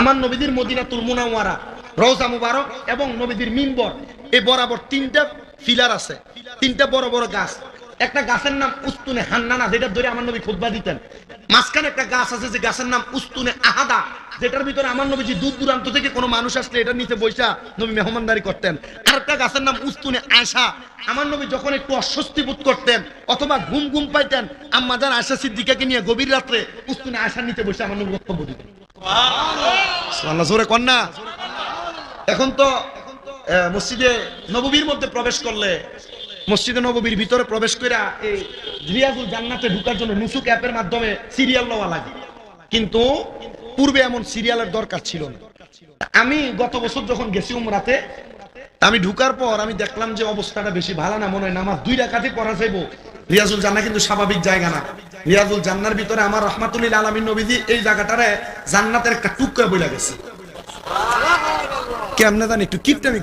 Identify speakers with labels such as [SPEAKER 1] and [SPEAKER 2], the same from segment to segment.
[SPEAKER 1] আমার নবীদের মদিনাতুল মুনাওয়ারা, রওজা মুবারক এবং নবীদের মিম্বর এই বরাবর তিনটা ফিলার আছে, তিনটা বড় বড় গাছ। একটা গাছের নাম উস্তুনে হান্নানা, যেটা ধরে আমার নবী খুতবা দিতেন। মাঝখানে একটা গাছ আছে যে গাছের নাম উস্তুনে আহাদা, যেটার ভিতরে আমার নবীজি দূর দূরান্ত থেকে কোনো মানুষ আসলে এটার নিচে বৈশা নবী মেহমানদারি করতেন। আর একটা গাছের নাম উস্তুনে আয়সা, আমার নবী যখন একটু অস্বস্তি বোধ করতেন অথবা ঘুম ঘুম পাইতেন আম্মাজান আয়সা সিদ্দিকাকে নিয়ে গভীর রাত্রে উস্তুনে আয়সার নিচে বসে আমার নবী বক্তব্য দিতেন। কন্যা এখন তো মসজিদে মধ্যে প্রবেশ করলে, মসজিদে ভিতরে প্রবেশ এই রিয়াজুল জান্নাতে ঢুকার জন্য নুসুক অ্যাপের মাধ্যমে সিরিয়াল লওয়া লাগে। কিন্তু পূর্বে এমন সিরিয়ালের দরকার ছিল না। আমি গত বছর যখন গেছি উমরাতে, আমি ঢুকার পর আমি দেখলাম যে অবস্থাটা বেশি ভালো না, মনে হয় নামাজ দুই রাকাতে পড়া যাইব। রিয়াজুল জান্না কিন্তু স্বাভাবিক জায়গা না। রিয়াজুল জান্নার ভিতরে আমার রহমাতুল্লিল আলমিন নবীজি এই জায়গাটারে জান্নাতের একটা টুকরা বইলা গেছে। কেমনে জানি একটু কিপটামি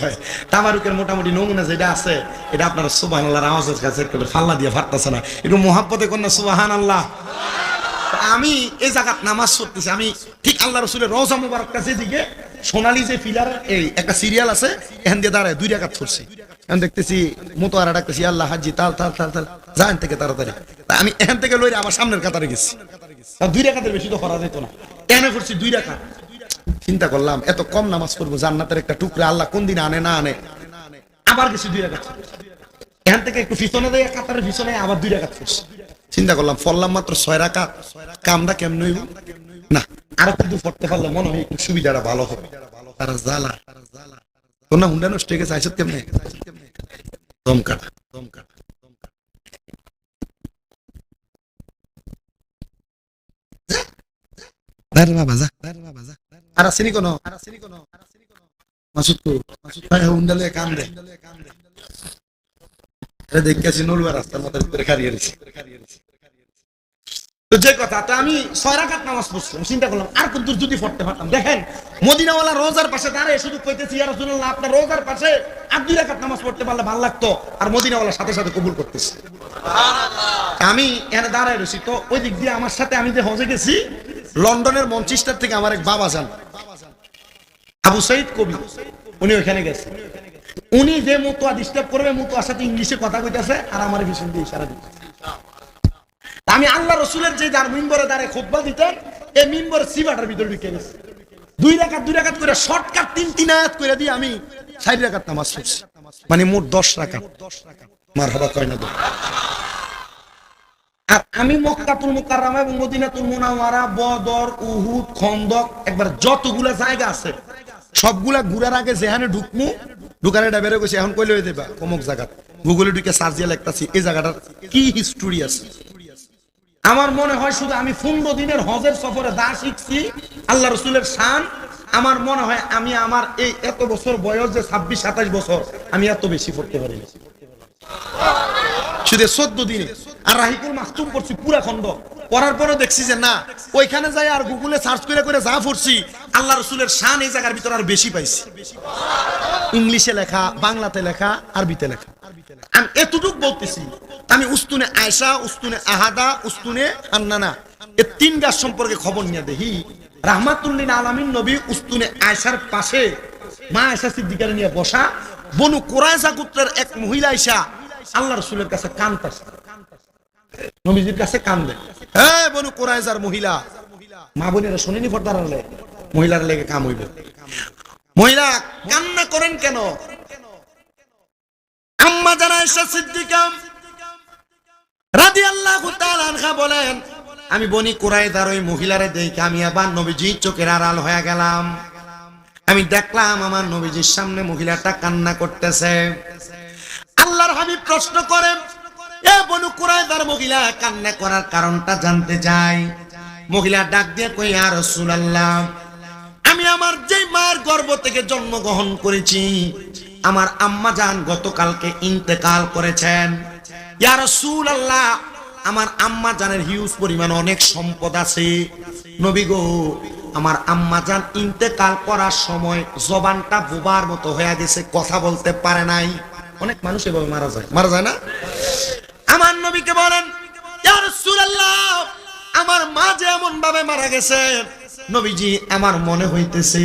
[SPEAKER 1] কয়। তামারুকের মোটামুটি নমুনা যেটা আছে, এটা আপনারা সুবহানাল্লাহর আওয়াজের কাছে একটু ফাল্লা দিয়ে ফাটতেছে না। একটু মোহাব্বতে আমি এই জায়গাত নামাজ পড়তেছি, আমি ঠিক আল্লাহ রসুলের রওজা মুবারক কাছে দিকে সোনালী যে ফিলার, এই একটা সিরিয়াল আছে, এখান দিয়ে দাঁড়ায় দুই রাকাত পড়ছি দেখতেছি, মতো আর ডাকতেছি আল্লাহ হাজি, তাল তাল তাল তাল। যান থেকে তাড়াতাড়ি। তা আমি এখান থেকে লইরে আবার সামনের কাতারে গেছি। দুই বেশি তো করা যেত না। করছি দুই চিন্তা করলাম, এত কম নামাজ পড়ব, জান্নাতের একটা টুকরা আল্লাহ কোন দিন আনে না আনে। আবার গেছি দুই রাকাত। এখান থেকে একটু পিছনে দেয় কাতারের পিছনে আবার দুই চিন্তা করলাম ফললাম মাত্র ছয় রাকাত। কামটা কেমন হইব? না আরও কিন্তু পড়তে পারলে মনে হয় একটু সুবিধাটা ভালো হবে। তারা তোর না হুন্ডা নষ্ট হয়ে গেছে আইসত কেমনে? দম কাটা দম কাটা আর আসেনি কোনো আর আসেনি কোনো? মাসুদ তো মাসুদ ভাই, হুন্ডা কাম দে। দেখতেছি নলুয়া রাস্তার মাথার ভিতরে খারিয়ে রয়েছে যে কথা, তো আমি ছয় রাকাত নামাজ পড়ছিলাম, চিন্তা করলাম, আর পড়তে পারতাম। দেখেন, মদিনাওয়ালা রোজার পাশে দাঁড়িয়ে শুধু কইতেছি আপনার রোজার পাশে আর দুই নামাজ পড়তে পারলে ভালো লাগতো। আর মদিনাওয়ালার সাথে সাথে কবুল আমি এখানে দাঁড়ায় রয়েছি, তো ওই দিক দিয়ে আমার সাথে আমি যে হজে গেছি, লন্ডনের মঞ্চিস্টার থেকে আমার এক বাবা যান। আবু সাইদ কবি, উনি ওইখানে গেছে। উনি যে মতো ডিস্টার্ব করবে মতো সাথে ইংলিশে কথা কইতাছে, আর আমার ভীষণ দিয়ে ইশারা দিচ্ছে। আমি আল্লাহ রসুলের যে যার মিম্বরে দাঁড়ে খোদ্া দিতেন এই মিম্বর সিবাটার ভিতরে ঢুকে গেছে। দুই রাকাত দুই রাকাত করে শর্টকাট তিন তিন আয়াত করে দিয়ে আমি চার রাকাত নামাজ পড়ছি। মানে মোট দশ রাকাত মার হবা কয় না। আর আমি মক্কাতুল এবং মদিনাতুল মুনাওয়ারা, বদর, উহুদ, খন্দক, একবার যতগুলা জায়গা আছে, সবগুলা ঘুরার আগে যেখানে ঢুকমু, ঢুকারে এটা বেরো গেছে, এখন কইলে হয়ে দেবা কমক জায়গা। গুগলে ঢুকে সার্চ দিয়ে এই জায়গাটার কি হিস্টোরি আছে? আমার মনে হয় শুধু আমি পনেরো দিনের হজের সফরে দা শিখছি, আল্লাহ রসুলের শান, আমার মনে হয় আমি আমার এই এত বছর বয়স যে ছাব্বিশ, সাতাশ বছর, আমি এত বেশি পড়তে পারি শুধু চোদ্দ দিনে আর রাহিকুল মাস্তুম করছি পুরা খন্ড পড়ার পরে দেখছি যে না, ওইখানে যাই আর গুগলে সার্চ করে করে যা পড়ছি, আল্লাহ রসুলের শান এই জায়গার ভিতরে আর বেশি পাইছি। ইংলিশে লেখা, বাংলাতে লেখা, আরবিতে লেখা। আমি এতটুক বলতেছি, আমি উস্তুনে আয়সা উস্তুনে আহাদা, উস্তুনে হান্নানা এই তিন গাছ সম্পর্কে খবর নিয়ে দেখি। রাহমাতুল্লিন আলামিন নবী উস্তুনে আয়সার পাশে মা আয়সা সিদ্দিকার নিয়ে বসা, বনু কোরআসা গোত্রের এক মহিলা আয়সা আল্লাহ রসুলের কাছে কানতাছে নবীজির কাছে কান্দে হ্যাঁ বনু কোরআসার মহিলা, মা বোনেরা শোনেনি পর্দার মহিলার লেগে কাম হইবে। মহিলা, কান্না করেন কেন? আম্মা জানা এসা সিদ্দিকা রাদিয়াল্লাহু তাআলা আনহা বলেন, আমি বনি কুরাইদার ওই মহিলারে দেখে আমি আবার নবীজির চোখের আড়াল হয়ে গেলাম। আমি দেখলাম আমার নবীজির সামনে মহিলাটা কান্না করতেছে। আল্লাহর হাবিব প্রশ্ন করেন, এ বনু কুরাইদার মহিলা, কান্না করার কারণটা জানতে চাই। মহিলা ডাক দিয়ে কই আর রাসূলুল্লাহ, আমি আমার যে মার গর্ভ থেকে জন্মগ্রহণ করেছি আমার আম্মা জান গতকালকে ইন্তেকাল করেছেন। আমার আম্মা জানের হিউজ পরিমাণ অনেক সম্পদ আছে। নবী গো, আমার আম্মা জান ইন্তেকাল করার সময় জবানটা বোবার মতো হয়ে গেছে, কথা বলতে পারে নাই। অনেক মানুষ এভাবে মারা যায়। মারা যায় না? আমার নবীকে বলেন আমার মা যে এমন ভাবে মারা গেছে। নবীজি, আমার মনে হইতেছে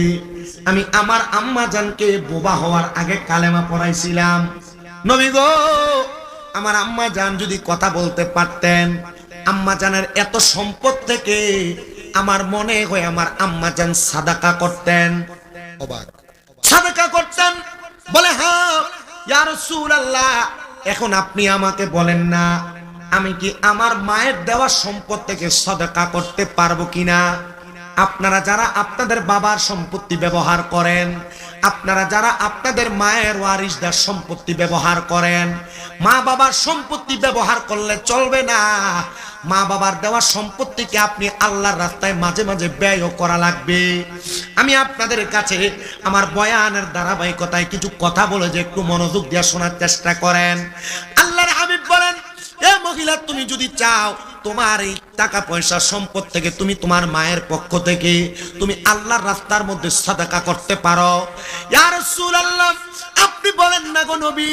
[SPEAKER 1] আমি আমার আম্মা জানকে বোবা হওয়ার আগে কালেমা পড়াইছিলাম। নবী গো আমার আম্মা জান যদি কথা বলতে পারতেন আম্মা জানের এত সম্পদ থেকে আমার মনে হয় আমার আম্মা জান সাদাকা করতেন। অবাক। সাদাকা করতেন। বলে হ্যাঁ ইয়া রাসূলুল্লাহ এখন আপনি আমাকে বলেন না আমি কি আমার মায়ের দেওয়া সম্পদ থেকে সদকা করতে পারব কিনা? আপনারা যারা আপনাদের বাবার সম্পত্তি ব্যবহার করেন, আপনারা যারা আপনাদের মায়ের ওয়ারিসদার সম্পত্তি ব্যবহার করেন, মা বাবার সম্পত্তি ব্যবহার করলে চলবে না। মা বাবার দেওয়া সম্পত্তিকে আপনি আল্লাহর রাস্তায় মাঝে মাঝে ব্যয়ও করা লাগবে। আমি আপনাদের কাছে আমার বয়ানের ধারাবাহিকতায় কিছু কথা বলে যে একটু মনোযোগ দিয়ে শোনার চেষ্টা করেন। আল্লাহর এ মহিলা, তুমি যদি চাও তোমার এই টাকা পয়সা সম্পদ থেকে তুমি তোমার মায়ের পক্ষ থেকে তুমি আল্লাহর রাস্তার মধ্যে সাদাকা করতে পারো। আল্লাহ বলেন না গো নবী,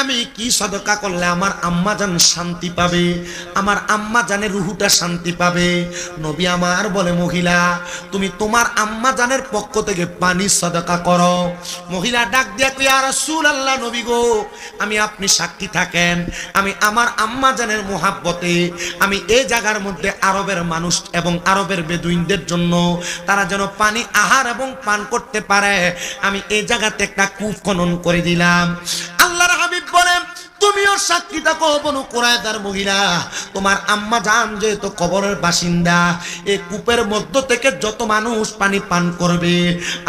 [SPEAKER 1] আমি কি সদকা করলে আমার আম্মা জান শান্তি পাবে? আমার আম্মা জানের রুহুটা শান্তি পাবে? নবী আমার বলে, মহিলা, তুমি তোমার আম্মা জানের পক্ষ থেকে পানি সদকা করো। মহিলা ডাক দিয়া কই আর রাসূল আল্লাহ নবী গো, আমি আপনি সাক্ষী থাকেন। আমি আমার আম্মা জানের মোহাব্বতে, আমি এই জায়গার মধ্যে আরবের মানুষ এবং আরবের বেদুইনদের জন্য তারা যেন পানি আহার এবং পান করতে পারে। আমি এই জায়গাতে একটা কূপ খনন করে দিলাম। আল্লাহর হাবিব বলেন, তুমিও সাক্ষী থাকো বনু কোরআদার মহিলা। তোমার আম্মা জান যেহেতু কবরের বাসিন্দা এই কূপের মধ্য থেকে যত মানুষ পানি পান করবে,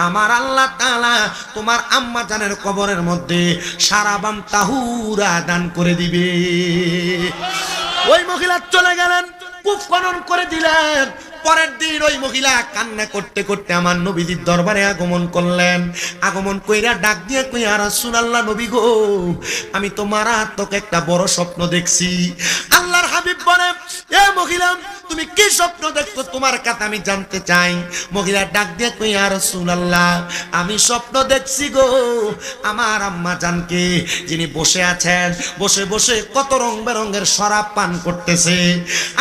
[SPEAKER 1] আমার আল্লাহ তাআলা তোমার আম্মা জানের কবরের মধ্যে সারাবাম তাহুরা দান করে দিবে। ওই মহিলা চলে গেলেন, কূপ খনন করে দিলেন। পরের দিন ওই মহিলা কান্না করতে করতে আমার নবীজির দরবারে আগমন করলেন। আগমন কইরা ডাক দিয়ে কইয়া রাসূলুল্লাহ নবী গো, আমি তো মারাত্মক একটা বড় স্বপ্ন দেখছি। আল্লাহর হাবিব বলে, এ মহিলা, তুমি কি স্বপ্ন দেখছ? তোমার কথা আমি জানতে চাই। মহিলা ডাক দিয়ে কইয়া রাসূলুল্লাহ, আমি স্বপ্ন দেখছি গো। আমার আম্মা জানকে, যিনি বসে আছেন, বসে বসে কত রং বেরঙের শরাব পান করতেছে।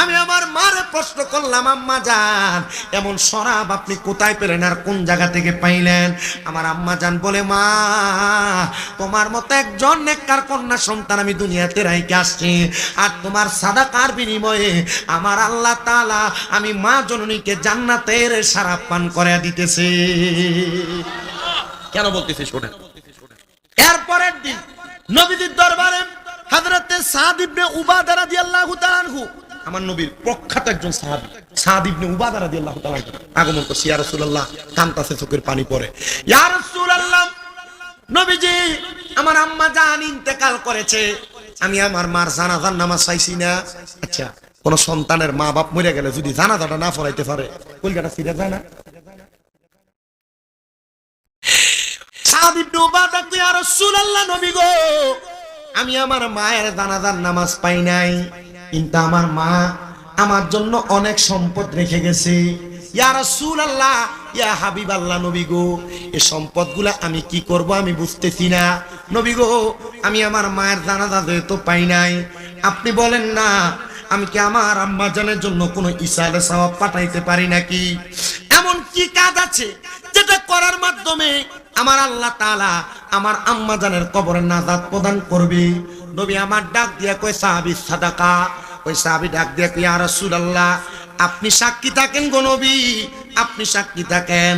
[SPEAKER 1] আমি আমার মারে প্রশ্ন করলাম, আম্মা জান এমন শরাব আপনি কোথায় পেলেন আর কোন জায়গা থেকে পাইলেন? আমার আম্মা জান বলে মা তোমার মতো একজন নেককার কন্যা সন্তান আমি দুনিয়াতে রাইকে আসছি। আর তোমার সাদাকার বিনিময়ে আমার আল্লাহ তাআলা আমি মা জননীকে জান্নাতের সারাপ পান করে দিতেছে। কেন বলতেছি শোনেন এরপরের দিন নবীজির দরবারে হযরতে সাদ ইবনে উবাদা রাদিয়াল্লাহু তাআলা আমার নবীর প্রখ্যাত একজন সাহাবী সাদ ইবনে উবাদা রাদিয়াল্লাহু তাআলা আগমন করছে, ইয়া রাসূলুল্লাহ কান্তাছে চোখের পানি পড়ে ইয়া রাসূলুল্লাহ, নবীজি, আমার আম্মা জান ইন্তেকাল করেছে। আমি আমার মার জানাজার নামাজ চাইছি না। আচ্ছা কোন সন্তানের মা বাপ মরে গেলে যদি জানাজাটা না পড়াইতে পারে, কলকাতা ফিরে যায় না? সাদ ইবনে উবাদা কই ইয়া রাসূলুল্লাহ, নবী গো, আমি আমার মায়ের জানাজার নামাজ পাই নাই। কিন্তু আমার মা আমার জন্য অনেক সম্পদ রেখে গেছে। রাসূলুল্লাহ, ইয়া হাবিবাল্লাহ নবী গো এই সম্পদগুলা আমি আমি বুঝতেছি না। নবী গো, আমি আমার মায়ের পাই নাই, আপনি বলেন না, আমি কি আমার আম্মা জানের জন্য কোনো ইসালে সওয়াব পাঠাইতে পারি নাকি? এমন কি কাজ আছে যেটা করার মাধ্যমে আমার আল্লাহ তালা আমার আম্মা জানের কবরে নাজাদ প্রদান করবে। নবী আমার ডাক দিয়া কই সাহাবী সাদাকা। ওই সাহাবী ডাক দিয়া কই ইয়া রাসূলুল্লাহ আপনি সাক্ষী থাকেন গো নবী আপনি সাক্ষী থাকেন।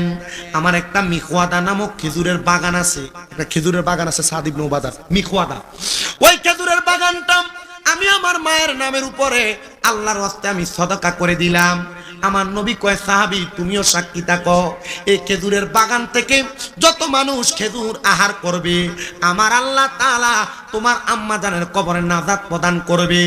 [SPEAKER 1] আমার একটা মিখওয়াদা নামক খেজুরের বাগান আছে। একটা খেজুরের বাগান আছে সাদিব নৌবাদার মিখওয়াদা। ওই খেজুরের বাগানটা আমি আমার মায়ের নামের উপরে আল্লাহর হস্তে আমি সদকা করে দিলাম। আমার নবী কয়, সাহাবি, তুমিও সাক্ষী থাকো। এই খেজুরের বাগান থেকে যত মানুষ খেজুর আহার করবে, আমার আল্লাহ তাআলা তোমার আম্মা জানের কবরে নাজাত প্রদান করবে।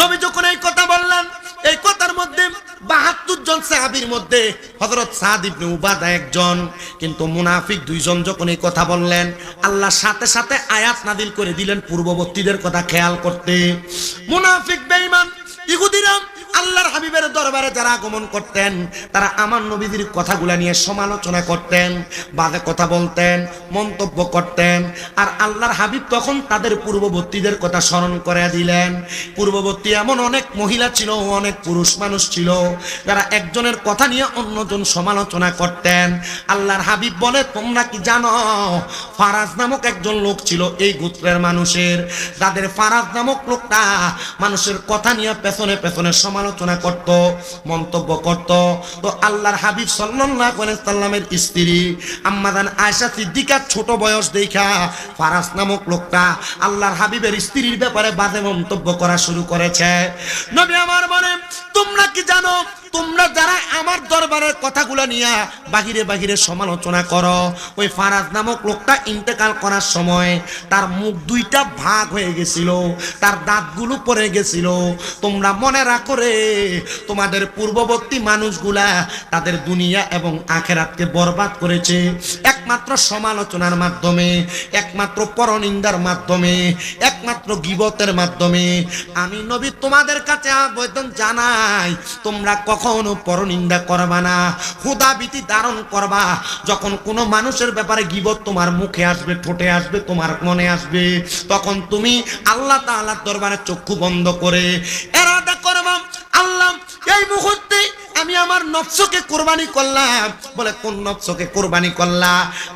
[SPEAKER 1] নবী যখন এই কথা বললেন, এই কথার মধ্যে বাহাত্তর জন সাহাবির মধ্যে হজরত সাদ ইবনে উবাদা একজন। কিন্তু মুনাফিক দুইজন যখন এই কথা বললেন, আল্লাহ সাথে সাথে আয়াত নাদিল করে দিলেন পূর্ববর্তীদের কথা খেয়াল করতে। মুনাফিক বেঈমান ইহুদিরাম আল্লাহর হাবিবের দরবারে যারা আগমন করতেন, তারা আমার নবীদের কথাগুলা নিয়ে সমালোচনা করতেন, বাজে কথা বলতেন, মন্তব্য করতেন, আর আল্লাহর হাবিব তখন তাদের পূর্ববর্তীদের কথা স্মরণ করে দিলেন। পূর্ববর্তী এমন অনেক মহিলা ছিল, অনেক পুরুষ মানুষ ছিল, যারা একজনের কথা নিয়ে অন্যজন সমালোচনা করতেন। আল্লাহর হাবিব বলে, তোমরা কি জানো, ফারাজ নামক একজন লোক ছিল এই গোত্রের মানুষের। যাদের ফারাজ নামক লোকটা মানুষের কথা নিয়ে পেছনে পেছনে সমালোচনা করত, মন্তব্য করত। তো আল্লাহর হাবিব সাল্লাল্লাহু আলাইহি সাল্লামের স্ত্রী আম্মাদান আয়েশা সিদ্দিকার ছোট বয়স দেখা ফারাস নামক লোকটা আল্লাহর হাবিবের স্ত্রীর ব্যাপারে বাজে মন্তব্য করা শুরু করেছে। নবী আমার মনে তোমরা কি জানো তোমরা যারা আমার দরবারের কথাগুলো নিয়ে বাহিরে বাহিরে সমালোচনা করো, ওই ফারাজ নামক লোকটা ইন্তেকাল করার সময় তার মুখ দুইটা ভাগ হয়ে গেছিল, তার দাঁতগুলো পড়ে গেছিল। তোমরা মনে রাখো রে, তোমাদের পূর্ববর্তী মানুষগুলা তাদের দুনিয়া এবং আখেরাতকে বরবাদ করেছে। একমাত্র সমালোচনার মাধ্যমে, একমাত্র পরনিন্দার মাধ্যমে, একমাত্র গিবতের মাধ্যমে। আমি নবী তোমাদের কাছে আবেদন জানাই, তোমরা কখনো পরনিন্দা করবা না হুদাবিতি ধারণ করবা। যখন কোনো মানুষের ব্যাপারে গিবত তোমার মুখে আসবে, ঠোঁটে আসবে, তোমার মনে আসবে, তখন তুমি আল্লাহ তাআলার দরবারে চক্ষু বন্ধ করে এরাদা করবা। আল্লাহ, এই আমি আমার নফসকে কোরবানি করলাম। বলে, কোন নফসকে কোরবানি করলা?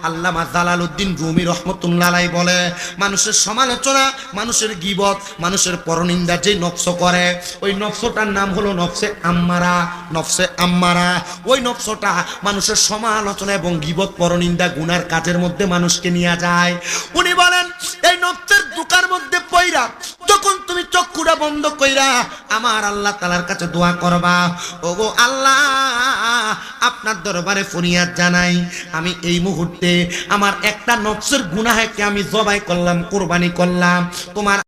[SPEAKER 1] আল্লামা জালালউদ্দিন রুমি রহমতুল্লাহ বলে, মানুষের সমালোচনা, মানুষের গিবত, মানুষের পরনিন্দা যে নফস করে, ওই নফসটার নাম হলো নফসে আম্মারা নফসে আম্মারা। ওই নফসটা মানুষের সমালোচনা এবং গিবত, পরনিন্দা, গুনার কাজের মধ্যে মানুষকে নিয়ে যায়। উনি বলেন, এই নফসের দোকার মধ্যে চক্ষুটা বন্ধ কইরা আমার আল্লাহ তালার কাছে দোয়া করবা। ওগো আল্লাহ, আপনার দরবারে ফরিয়াদ জানাই। আমি এই মুহূর্তে আমার একটা নকশের গুনাহকে আমি জবাই করলাম, কোরবানি করলাম। তোমার